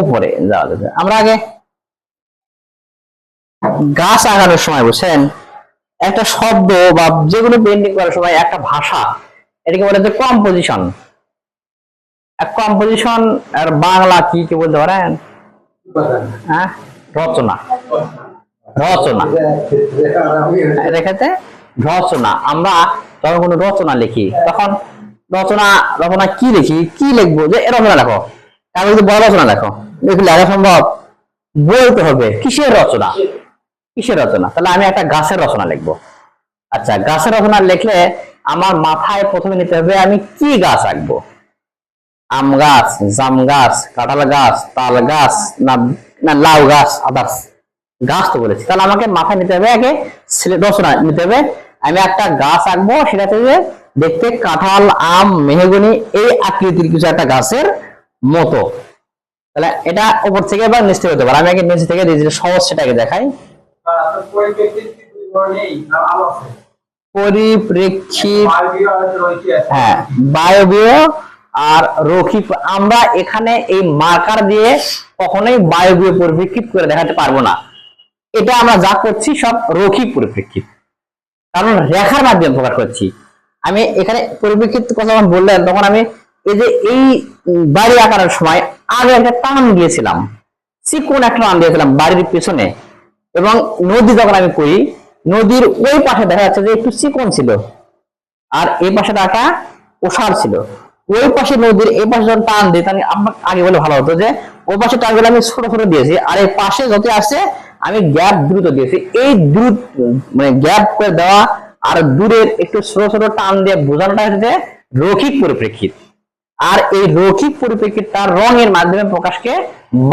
উপরে যাওয়া আমরা আগে গাছ আগানোর সময়, বুঝছেন? একটা শব্দ বা পেন্টিং করার সময় একটা ভাষা, এটাকে বলে যে কম্পোজিশন কম্পোজিশন আর বাংলা কি কি বলতে পারেন? হ্যাঁ? রচনা। রচনা। রচনা। আমরা যখন কোনো রচনা লিখি, তখন রচনা রচনা কি লিখি? কি লিখব? যে রচনা লেখো। যদি বড় রচনা লেখো লেখা সম্ভব। বলতে হবে, কিসের রচনা? কিসের রচনা? তাহলে আমি একটা গাছের রচনা লিখব। আচ্ছা গাছের রচনা লিখলে আমার মাথায় প্রথমে নিতে হবে আমি কি গাছ আঁকবো? আম গাছ, জাম গাছ, কাঁঠাল গাছ, তাল গাছ, না না, লাউ গাছ আদার্স গাছ তো বলেছি। তাহলে আমাকে মাথায় নিতে হবে আগে রচনা নিতে হবে। আমি একটা গাছ আঁকবো, সেটাতে দেখতে কাঁঠাল, আম, মেহগনি, এই আকৃতির কিছু একটা গাছের মতো। তাহলে এটা উপর থেকে বা নিচ থেকে হতে পারে। আমি আগে নিচ থেকে দিয়েছি সহজ সেটাকে দেখাই। হ্যাঁ আমরা এখানে এই মার্কার দিয়ে কখনোই পরিপ্রেক্ষিত করে দেখাতে পারব না। এটা আমরা যা করছি সব পরিপ্রেক্ষিত। কারণ রেখার মাধ্যমে প্রকাশ করছি। আমি এখানে পরিপ্রেক্ষিত কথা বললেন, তখন আমি এই যে এই বাড়ি আঁকানোর সময় আগে একটা টান দিয়েছিলাম। একটা টান দিয়েছিলাম বাড়ির পেছনে। এবং নদী যখন আমি করি, নদীর ওই পাশে দেখা যাচ্ছে যে একটু চিকন ছিল। আর এই পাশে একটা ওষার ছিল। ওই পাশে নদীর এই পাশে যখন টান দিই, তাহলে আমার আগে বলে ভালো হতো যে, ওই পাশে টানগুলো আমি ছোট ছোট দিয়েছি। আর এই পাশে যত আসছে আমি গ্যাপ দ্রুত দিয়েছি। এই দ্রুত মানে গ্যাপ করে দেওয়া আর দূরের একটু ছোট ছোট টান দিয়ে বোঝানোটা হচ্ছে রৈখিক পরিপ্রেক্ষিত। আর এই রৈখিক পরিপ্রেক্ষিত তার রঙের মাধ্যমে প্রকাশকে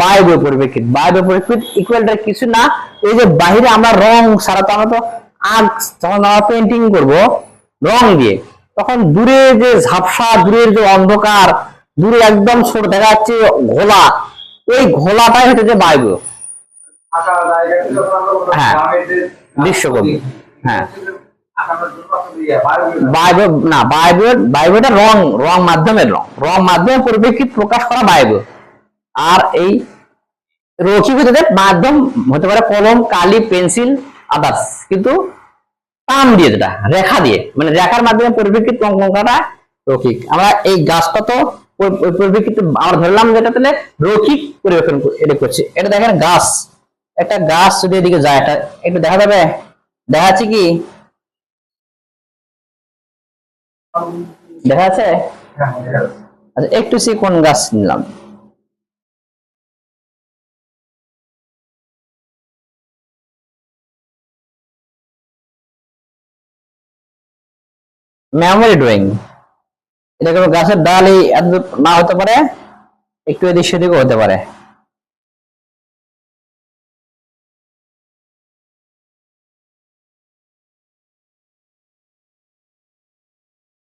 বায়বীয় পরিপ্রেক্ষিত। বায়বীয় পরিপ্রেক্ষিত ইকুয়ালটা কিছু না এই যে বাহিরে আমরা রং সারা তো আমরা তো আগ যখন আমরা পেন্টিং করব রং দিয়ে। তখন দূরে যে ঝাপসা দূরের যে অন্ধকার দূরে একদম ছোট দেখা যাচ্ছে ঘোলা এই ঘোলাটাই হচ্ছে যে বায়বীয়। আমরা হ্যাঁ। দৃশ্যকবি হ্যাঁ। কলম, কালি, পেন্সিল আদার্স কিন্তু টান দিয়ে যেটা, রেখা দিয়ে। মানে রেখার মাধ্যমে পরিপ্রেক্ষিত অঙ্কন রৌখিক আমরা এই গাছটা তো পরি- পরি- পরিপ্রেক্ষিত আমরা ধরলাম যেটা তাহলে রৌখিক পরিবেশন এটা করছে। এটা দেখেন গাছ। একটা গাছ যদি এদিকে যায়, এটা একটু দেখা যাবে? দেখা যাচ্ছে কি? দেখা হ্যাঁ, হ্যাঁ। আচ্ছা একটু কোন গাছ নিলাম? মেমোরি ড্রয়িং এটা কোনো গাছের ডাল এই না হতে পারে? একটু এদিক সেদিকও হতে পারে।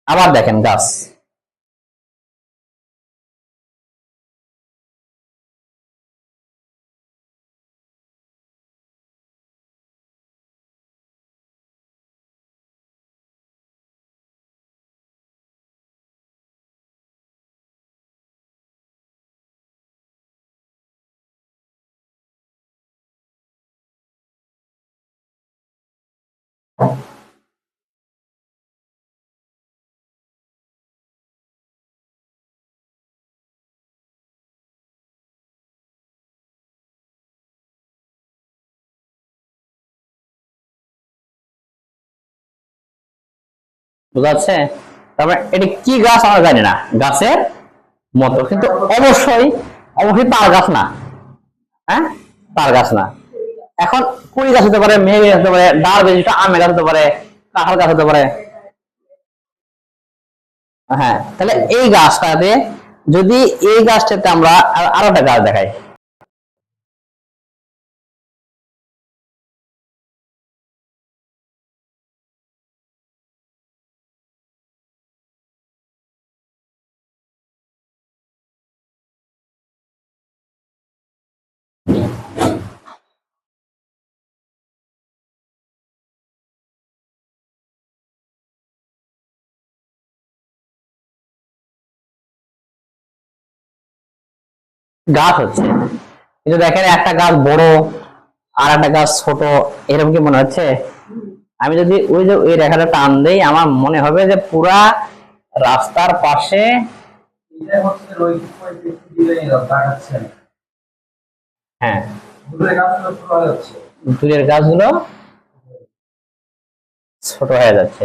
আবার দেখেন গাছ বোঝা তারপরে এটা কি গাছ আমরা জানি না। গাছের মতো, কিন্তু অবশ্যই অবশ্যই তার গাছ না। হ্যাঁ? তার গাছ না। এখন কুড়ি গাছ হতে পারে মেয়ে গাছ হতে পারে, ডাল বেশিটা আমের গাছ হতে পারে, কাঁঠাল গাছ হতে পারে। হ্যাঁ তাহলে এই গাছটাতে যদি, এই গাছটাতে আমরা আরও একটা গাছ দেখাই। গাছ হচ্ছে। কিন্তু দেখেন একটা গাছ বড় আর একটা গাছ ছোট এরকম কি মনে হচ্ছে? আমি যদি ওই যে ওই রেখাটা টান দেই আমার মনে হবে যে পুরা রাস্তার পাশে হ্যাঁ। দূরের গাছগুলো ছোট হয়ে যাচ্ছে।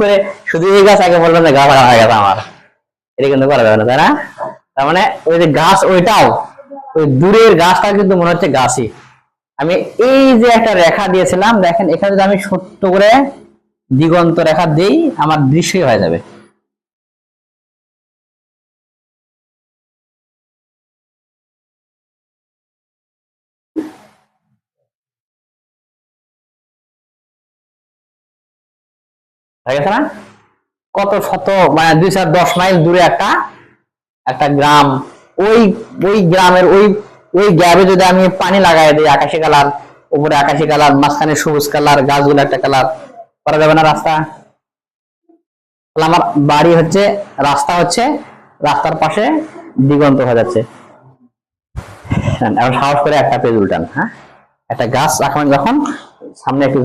করে শুধু এই গাছ আগে বললাম না হয়ে গেছে আমার। এটা কিন্তু করা যাবে না, তাই না? তার মানে ওই যে গাছ ওইটাও, ওই দূরের গাছটা কিন্তু মনে হচ্ছে গাছই। আমি এই যে একটা রেখা দিয়েছিলাম, দেখেন এখানে যদি আমি সত্য করে দিগন্ত রেখা দিই, আমার দৃশ্যই হয়ে যাবে। হয়ে গেছে না? কত শত মানে দুই চার দশ মাইল দূরে একটা একটা গ্রাম। ওই ওই গ্রামের, ওই ওই গ্যাবে যদি আমি পানি লাগাই দিই, আকাশি কালার, উপরে আকাশি কালার, মাঝখানে সবুজ কালার, গাছগুলো একটা কালার, করা যাবে না রাস্তা? তাহলে আমার বাড়ি হচ্ছে, রাস্তা হচ্ছে, রাস্তার পাশে দিগন্ত হয়ে যাচ্ছে। সাহস করে একটা পেজ উল্টান হ্যাঁ? একটা গাছ রাখবেন যখন, সামনে একটু